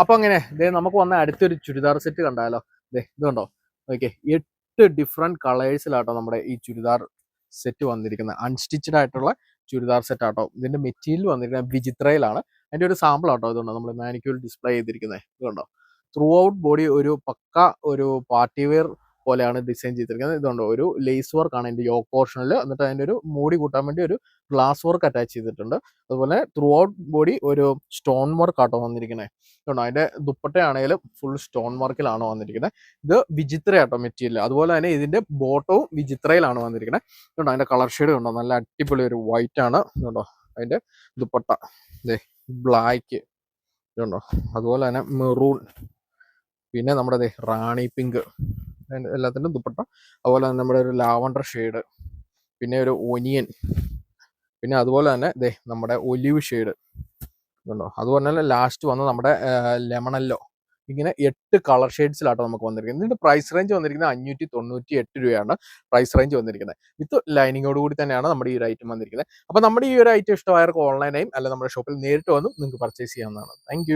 അപ്പൊ അങ്ങനെ ദേ നമുക്ക് വന്ന അടുത്തൊരു ചുരിദാർ സെറ്റ് കണ്ടാലോ? ദേ ഇതുണ്ടോ? ഓക്കെ എട്ട് ഡിഫറെന്റ് കളേഴ്സിലാട്ടോ നമ്മുടെ ഈ ചുരിദാർ സെറ്റ് വന്നിരിക്കുന്നത്. അൺസ്റ്റിച്ചഡ് ആയിട്ടുള്ള ചുരിദാർ സെറ്റ് ആട്ടോ. ഇതിന്റെ മെറ്റീരിയൽ വന്നിരിക്കുന്നത് വിചിത്രയിലാണ്. അതിന്റെ ഒരു സാമ്പിൾ ആട്ടോ ഇതുണ്ടോ? നമ്മൾ മാനിക്യൂൾ ഡിസ്പ്ലേ ചെയ്തിരിക്കുന്നത്. ഇതുണ്ടോ? ത്രൂ ഔട്ട് ബോഡി ഒരു പക്ക ഒരു പാർട്ടി വെയർ പോലെയാണ് ഡിസൈൻ ചെയ്തിരിക്കുന്നത്. ഇതുണ്ട് ഒരു ലേസ് വർക്ക് ആണ് ഇതിന്റെ യോക്ക് പോർഷനിൽ എന്നിട്ട് അതിന്റെ ഒരു മൂടി കൂട്ടാൻ വേണ്ടി ഒരു ഗ്ലാസ് വർക്ക് അറ്റാച്ച് ചെയ്തിട്ടുണ്ട്. അതുപോലെ ത്രൂ ഔട്ട് ബോഡി ഒരു സ്റ്റോൺ വർക്ക് ആട്ടോ വന്നിരിക്കുന്നത് ഇതുണ്ടോ അതിന്റെ ദുപ്പട്ടയാണെങ്കിലും ഫുൾ സ്റ്റോൺ വർക്കിലാണ് വന്നിരിക്കുന്നത് ഇത് വിചിത്ര ആട്ടോ മെറ്റീരിയൽ അതുപോലെ തന്നെ ഇതിന്റെ ബോട്ടവും വിചിത്രയിലാണ് വന്നിരിക്കുന്നത് ഇതുണ്ടോ അതിന്റെ കളർ ഷെയ്ഡ് ഉണ്ടോ? നല്ല അടിപൊളി ഒരു വൈറ്റ് ആണ്. ഇതുണ്ടോ? അതിന്റെ ദുപ്പട്ട. ഇതേ ബ്ലാക്ക് ഇതുണ്ടോ? അതുപോലെ തന്നെ മെറൂൺ പിന്നെ നമ്മുടെ റാണി പിങ്ക് എല്ലാത്തിന്റെ ദുപ്പട്ട. അതുപോലെ തന്നെ നമ്മുടെ ഒരു ലാവണ്ടർ ഷെയ്ഡ് പിന്നെ ഒരു ഒനിയൻ പിന്നെ അതുപോലെ തന്നെ ദേ നമ്മുടെ ഒലിവ് ഷെയ്ഡ്. ഉണ്ടോ അതുപോലെ തന്നെ ലാസ്റ്റ് വന്ന് നമ്മുടെ ലെമണല്ലോ ഇങ്ങനെ എട്ട് കളർ ഷെയ്ഡ്സിലാട്ടോ നമുക്ക് വന്നിരിക്കുന്നത്. ഇതിന്റെ പ്രൈസ് റേഞ്ച് വന്നിരിക്കുന്നത് അഞ്ഞൂറ്റി തൊണ്ണൂറ്റി എട്ട് രൂപയാണ് പ്രൈസ് റേഞ്ച് വന്നിരിക്കുന്നത്. വിത്ത് ലൈനിങ്ങോട് കൂടി തന്നെയാണ് നമ്മുടെ ഈ ഒരു ഐറ്റം വന്നിരിക്കുന്നത്. അപ്പോൾ നമ്മുടെ ഈ ഒരു ഐറ്റം ഇഷ്ടമായവർക്ക് ഓൺലൈനായും അല്ല നമ്മുടെ ഷോപ്പിൽ നേരിട്ട് വന്നും നിങ്ങൾക്ക് പർച്ചേസ് ചെയ്യാവുന്നതാണ്. താങ്ക്